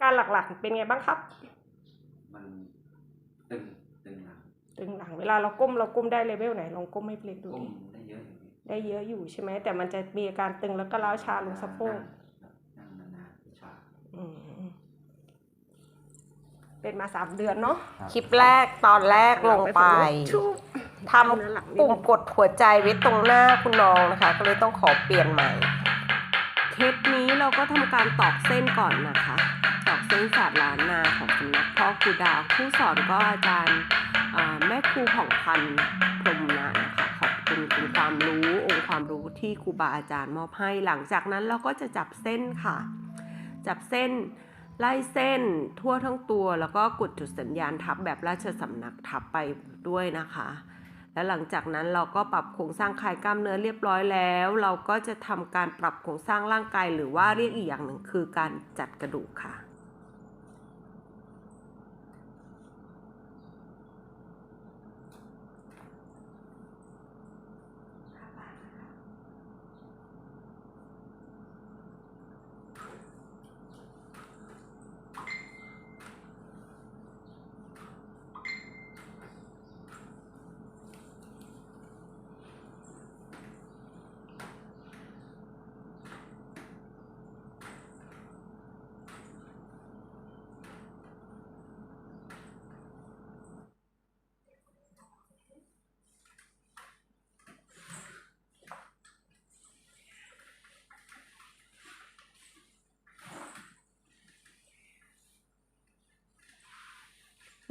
การหลักๆเป็นไงบ้างครับ มันตึงตึงหลังตึงหลัง เวลาเราก้มเราก้มได้เลเวลไหนลองก้มให้เล็กดูก้มดิได้เยอะอยู่พี่ได้เยอะอยู่ใช่ไหมแต่มันจะมีอาการตึงแล้วก็ล้าวชาลงสะโพกนั่งนานๆชา อืมเป็นมาสามเดือนเนาะครับคลิปแรกตอนแรกลงไป ชุบทำปุ่มกดหัวใจไว้ตรงหน้าคุณน้องนะคะ ก็เลยต้องขอเปลี่ยนใหม่ เคสนี้เราก็ทำการตอกเส้นก่อนนะคะ ตอกเส้นศาสตร์ล้านนาของสำนักพ่อครูดาวผู้สอนก็อาจารย์แม่ครูของพันพรมนะนะคะ ขอบคุณเป็นความรู้องค์ความรู้ที่ครูบาอาจารย์มอบให้ หลังจากนั้นเราก็จะจับเส้นค่ะ จับเส้นไล่เส้นทั่วทั้งตัวแล้วก็กดจุดสัญญาณทับแบบราชสำนักทับไปด้วยนะคะ แล้วหลังจากนั้นเราก็ปรับโครงสร้างคลายกล้ามเนื้อเรียบร้อยแล้ว เราก็จะทำการปรับโครงสร้างร่างกาย หรือว่าเรียกอีกอย่างหนึ่งคือการจัดกระดูกค่ะ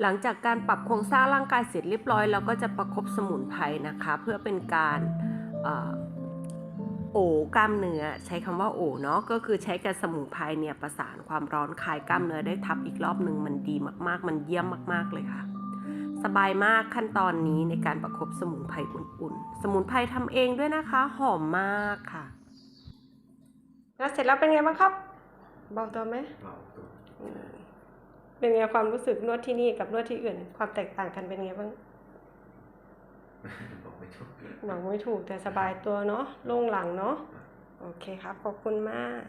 หลังจากการปรับโครงสร้างร่างกายเสร็จเรียบร้อยเราก็จะประคบสมุนไพรนะคะ เพื่อเป็นการเอ่อโอกล้ามเนื้อใช้คำว่าโอเนาะก็คือใช้กับสมุนไพรเนี่ยประสานความร้อนคลายกล้ามเนื้อได้ทับอีกรอบหนึ่งมันดีมากๆ มันเยี่ยมมากๆเลยค่ะ สบายมากขั้นตอนนี้ในการประคบสมุนไพรอุ่นๆ สมุนไพรทำเองด้วยนะคะ หอมมากค่ะ แล้วเสร็จแล้วเป็นไงบ้างครับ เบาตัวไหมเบาตัวอืม เป็นไงความรู้สึกนวดที่นี่กับนวดที่อื่น ความแตกต่างกันเป็นไงบ้างบอกไม่ถูกหวังไม่ถูกแต่สบายตัวเนาะโล่งหลังเนาะโอเคครับ ขอบคุณมาก